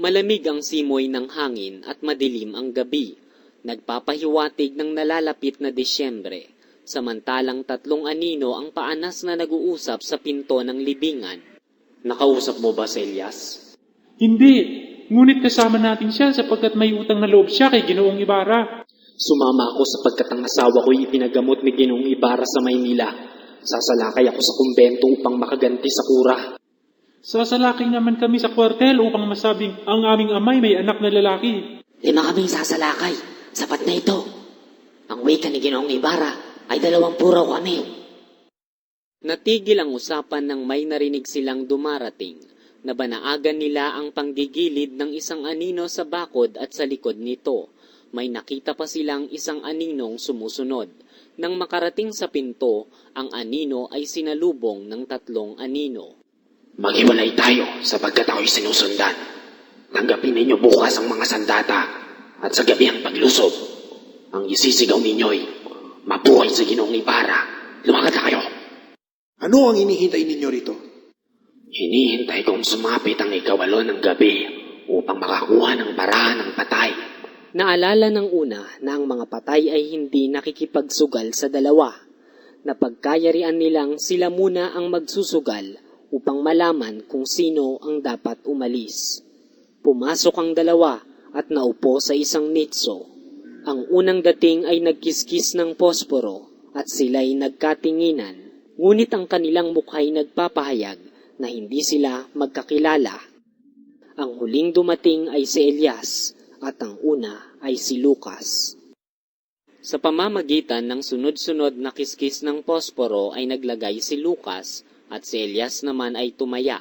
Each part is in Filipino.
Malamig ang simoy ng hangin at madilim ang gabi. Nagpapahiwatig ng nalalapit na Disyembre. Samantalang tatlong anino ang paanas na nag-uusap sa pinto ng libingan. Nakausap mo ba si Elias? Hindi. Ngunit kasama natin siya sapagkat may utang na loob siya kay Ginoong Ibarra. Sumama ako sapagkat ang asawa ko'y ipinagamot ni Ginong Ibarra sa Maynila. Sasalakay ako sa kumbento upang makaganti sa kura. Sasalakay naman kami sa kwartel upang masabing ang aming amay may anak na lalaki. Lima kaming sasalakay. Sapat na ito. Ang wika ni Ginoong Ibarra ay dalawang puraw kami. Natigil ang usapan nang may narinig silang dumarating. Nabanaagan nila ang panggigilid ng isang anino sa bakod at sa likod nito. May nakita pa silang isang aninong sumusunod. Nang makarating sa pinto, ang anino ay sinalubong ng tatlong anino. Maghiwalay tayo sapagkat ako'y sinusundan. Tanggapin ninyo bukas ang mga sandata at sa gabi ang paglusob. Ang isisigaw ninyo'y mabuhay sa ginoong Ibarra. Lumakad na kayo. Ano ang inihintay ninyo rito? Hinihintay kong sumapit ang ikawalo ng gabi upang makakuha ng paraan ng patay. Naalala ng una na ang mga patay ay hindi nakikipagsugal sa dalawa. Napagkayarian nilang sila muna ang magsusugal upang malaman kung sino ang dapat umalis. Pumasok ang dalawa at naupo sa isang nitso. Ang unang dating ay nagkiskis ng posporo at sila'y nagkatinginan. Ngunit ang kanilang mukha'y nagpapahayag na hindi sila magkakilala. Ang huling dumating ay si Elias at ang una ay si Lucas. Sa pamamagitan ng sunod-sunod na kiskis ng posporo ay naglagay si Lucas at si Elias naman ay tumaya.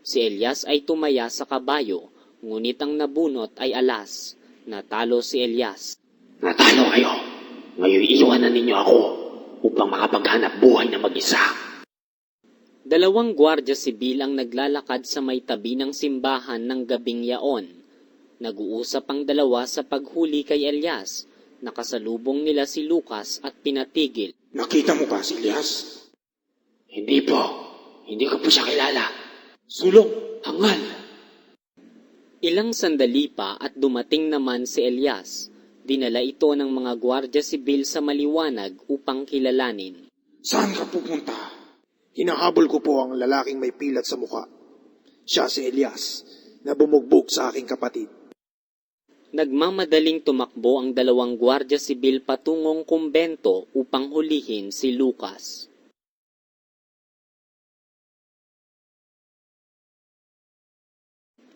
Si Elias ay tumaya sa kabayo, ngunit ang nabunot ay alas. Natalo si Elias. Natalo kayo. Ngayon iiwanan ninyo ako upang makapaghanap buhay na mag-isa. Dalawang gwardya sibil ang naglalakad sa may tabi ng simbahan ng gabing yaon. Nag-uusap ang dalawa sa paghuli kay Elias. Nakasalubong nila si Lucas at pinatigil. Nakita mo ba si Elias? Hindi po. Hindi ko po siya kilala. Sulong. Hangal. Ilang sandali pa at dumating naman si Elias. Dinala ito ng mga gwardya sibil sa maliwanag upang kilalanin. Saan ka pupunta? Hinahabol ko po ang lalaking may pilat sa mukha. Siya si Elias, na bumugbog sa aking kapatid. Nagmamadaling tumakbo ang dalawang gwardya sibil patungong kumbento upang hulihin si Lucas.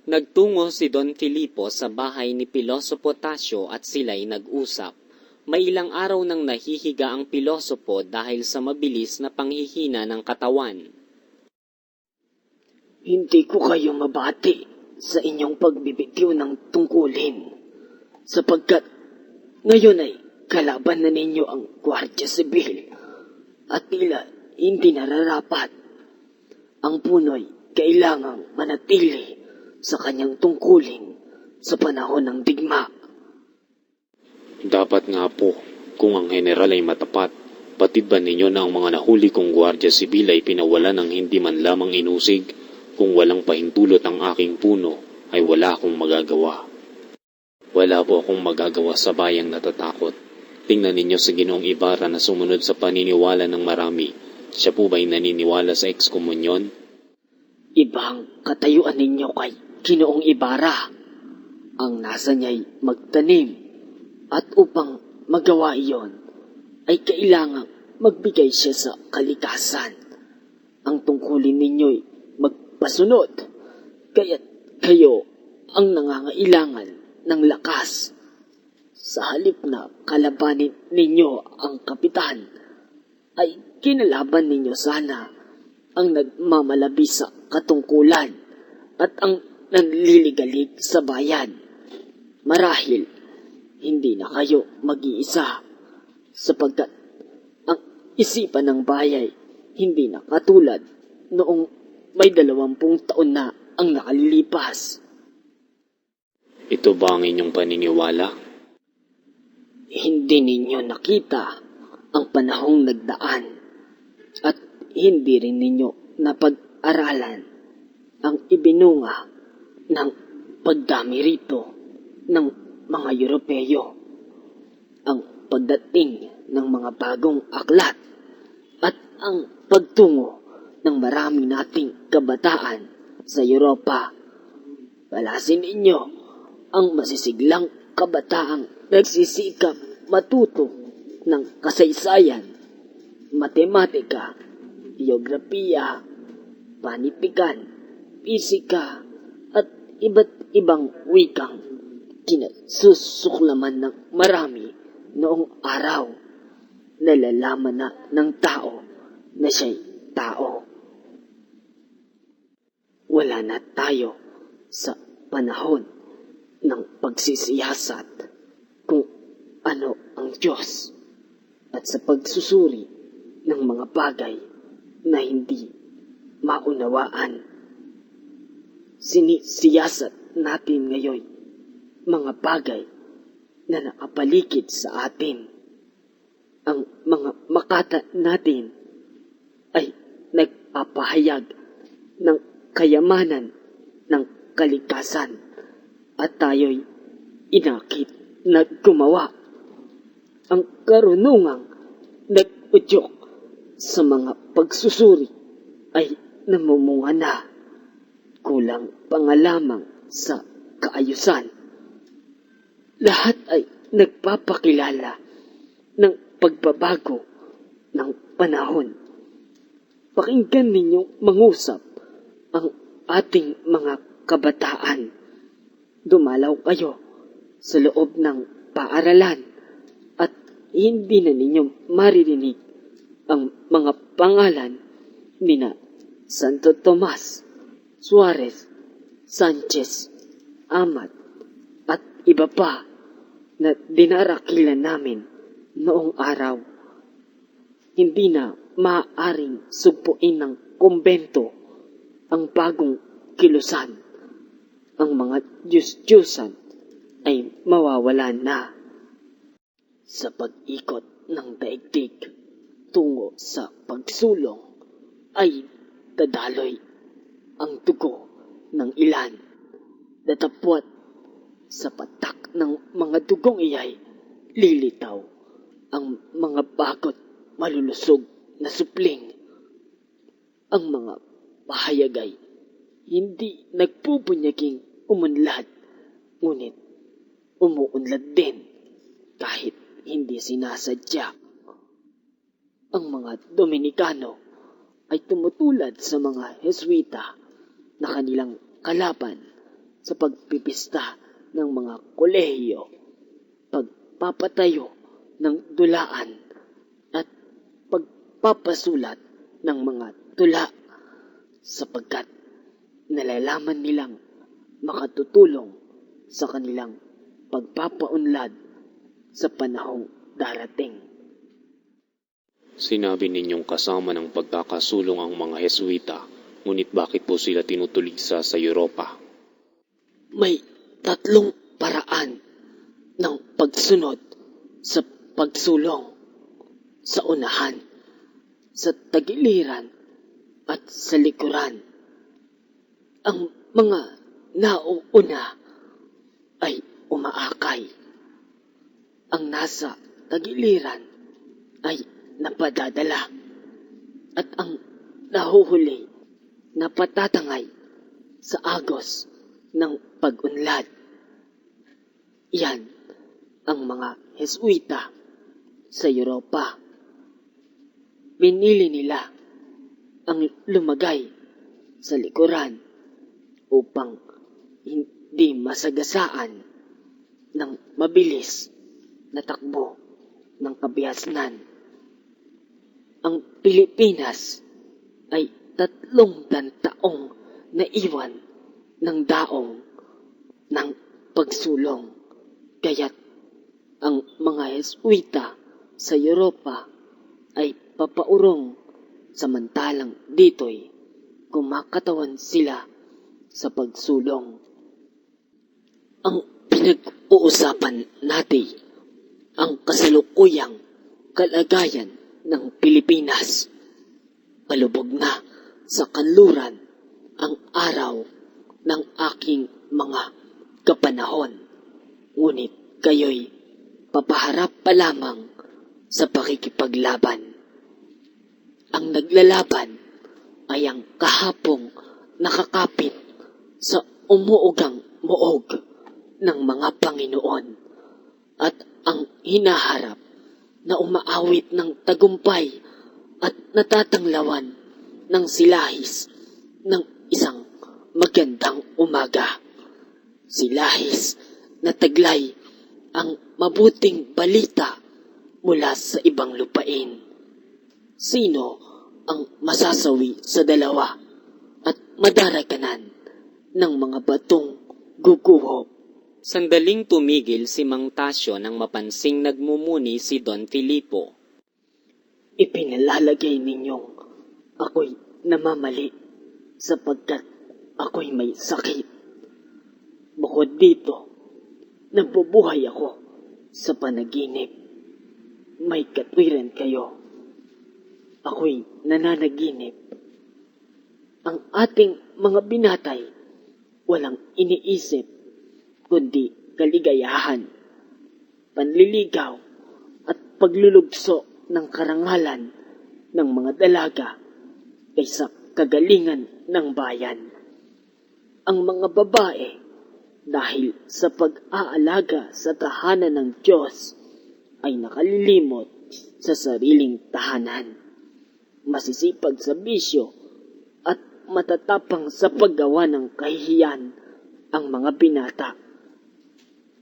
Nagtungo si Don Filipo sa bahay ni Pilosopo Tasio at sila'y nag-usap. May ilang araw nang nahihiga ang pilosopo dahil sa mabilis na panghihina ng katawan. Hindi ko kayo mabati sa inyong pagbibitiw ng tungkulin. Sapagkat ngayon ay kalaban na ninyo ang Gwardiya Sibil at tila hindi nararapat. Ang puno'y kailangang manatili sa kanyang tungkulin sa panahon ng digma. Dapat nga po, kung ang general ay matapat, batid ba ninyo na ang mga nahuli kong gwardya sibil ay pinawala ng hindi man lamang inusig, kung walang pahintulot ang aking puno, ay wala akong magagawa. Wala po akong magagawa sa bayang natatakot. Tingnan ninyo sa ginoong Ibarra na sumunod sa paniniwala ng marami. Siya po ba'y naniniwala sa ekskomunyon? Ibang katayuan ninyo kay Ginoong Ibarra. Ang nasa niya'y magtanim at upang magawa iyon ay kailangang magbigay siya sa kalikasan. Ang tungkulin ninyo'y magpasunod, kaya't kayo ang nangangailangan ng lakas. Sa halip na kalabanin ninyo ang kapitan, ay kinalaban ninyo sana ang nagmamalabi sa katungkulan at ang nanliligalig sa bayan. Marahil, hindi na kayo mag-iisa sapagkat ang isipan ng bayay hindi na katulad noong may dalawampung taon na ang nakalilipas. Ito ba ang inyong paniniwala? Hindi ninyo nakita ang panahong nagdaan at hindi rin ninyo napag-aralan ang ibinunga ng pagdami rito ng mga Europeo, ang pagdating ng mga bagong aklat at ang pagtungo ng marami nating kabataan sa Europa. Palasin ninyo ang masisiglang kabataang nagsisikap matuto ng kasaysayan, matematika, geografiya, panitikan, pisika, iba't ibang wikang kinasusuklaman ng marami noong araw. Nalalaman na ng tao na siya'y tao. Wala na tayo sa panahon ng pagsisiyasat kung ano ang Diyos at sa pagsusuri ng mga bagay na hindi maunawaan. Sinisiyasat natin ngayon mga bagay na nakapaligid sa atin. Ang mga makata natin ay nagpapahayag ng kayamanan ng kalikasan at tayo'y inakit na gumawa ang karunungang nag-udyok sa mga pagsusuri ay namumunga na. Kulang pa nga lamang sa kaayusan. Lahat ay nagpapakilala ng pagbabago ng panahon. Pakinggan ninyong mangusap ang ating mga kabataan. Dumalaw kayo sa loob ng paaralan at hindi na ninyo maririnig ang mga pangalan nina Santo Tomas, Suarez, Sanchez, Amat, at iba pa na dinarakilan namin noong araw. Hindi na maaaring sugpuin ng kumbento ang bagong kilusan. Ang mga Diyos-Diyosan ay mawawala na sa pag-ikot ng daigdig tungo sa pagsulong ay dadaloy ang dugo ng ilan. Datapwat sa patak ng mga dugong iyay lilitaw ang mga bagot malulusog na supling. Ang mga pahayagay hindi nagpupunyaging umunlad, ngunit umuunlad din kahit hindi sinasadya. Ang mga Dominikano ay tumutulad sa mga Heswita na kanilang kalaban sa pagpipista ng mga kolehiyo, pagpapatayo ng dulaan at pagpapasulat ng mga tula sapagkat nalalaman nilang makatutulong sa kanilang pagpapaunlad sa panahong darating. Sinabi ninyong kasama ng pagkakasulong ang mga Heswita, ngunit bakit po sila tinutulisa sa Europa? May tatlong paraan ng pagsunod sa pagsulong sa unahan, sa tagiliran at sa likuran. Ang mga nauuna ay umaakay. Ang nasa tagiliran ay napadadala at ang nahuhuli napatatangay sa agos ng pag-unlad. Yan ang mga Heswita sa Europa. Pinili nila ang lumagay sa likuran upang hindi masagasaan ng mabilis na takbo ng kabihasnan. Ang Pilipinas ay tatlong taong naiwan ng daong ng pagsulong. Kaya't ang mga Heswita sa Europa ay papaurong samantalang dito'y kumakatawan sila sa pagsulong. Ang pinag-uusapan natin ang kasalukuyang kalagayan ng Pilipinas. Palubog na sa kanluran ang araw ng aking mga kapanahon. Ngunit kayo'y papaharap pa lamang sa pakikipaglaban. Ang naglalaban ay ang kahapong nakakapit sa umuugang muog ng mga Panginoon at ang hinaharap na umaawit ng tagumpay at natatanglawan ng silahis ng isang magandang umaga. Silahis na taglay ang mabuting balita mula sa ibang lupain. Sino ang masasawi sa dalawa at madaraganan ng mga batong guguho? Sandaling tumigil si Mang Tasyo nang mapansing nagmumuni si Don Filipo. Ipinalalagay ninyong ako'y namamali sapagkat ako'y may sakit. Bukod dito, nabubuhay ako sa panaginip. May katwiran kayo. Ako'y nananaginip. Ang ating mga binatay walang iniisip kundi kaligayahan, panliligaw at paglulugso ng karangalan ng mga dalaga kaysa kagalingan ng bayan. Ang mga babae, dahil sa pag-aalaga sa tahanan ng Diyos, ay nakalilimot sa sariling tahanan. Masisipag sa bisyo at matatapang sa paggawa ng kahihiyan ang mga binata.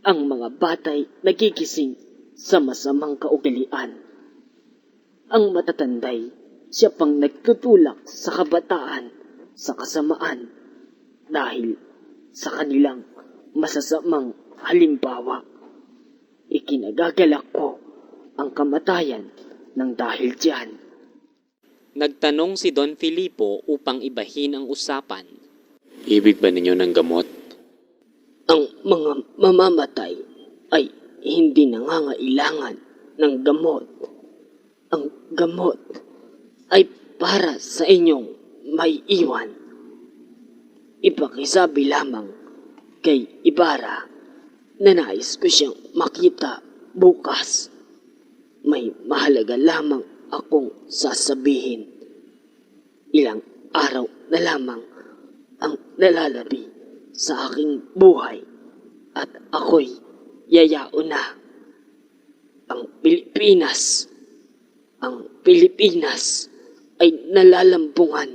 Ang mga batay nagigising sa masamang kaugalian ang matatanday, siya pang nagtutulak sa kabataan, sa kasamaan, dahil sa kanilang masasamang halimbawa. Ikinagagalak ko ang kamatayan ng dahil diyan. Nagtanong si Don Filipo upang ibahin ang usapan. Ibig ba ninyo ng gamot? Ang mga mamamatay ay hindi nangangailangan ng gamot. Ang gamot ay para sa inyong may iwan. Ipakisabi lamang kay Ibarra na nais ko siyang makita bukas. May mahalaga lamang akong sasabihin. Ilang araw na lamang ang nalalabi sa aking buhay at ako'y yayao na. Ang Pilipinas, ang Pilipinas ay nalalambungan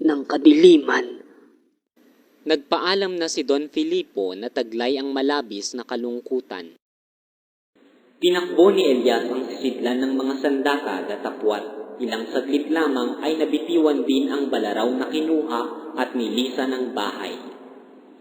ng kadiliman. Nagpaalam na si Don Filipo na taglay ang malabis na kalungkutan. Tinakbo ni Elias ang sisidlan ng mga sandata datapwat. Ilang saglit lamang ay nabitiwan din ang balaraw na kinuha at nilisa ng bahay.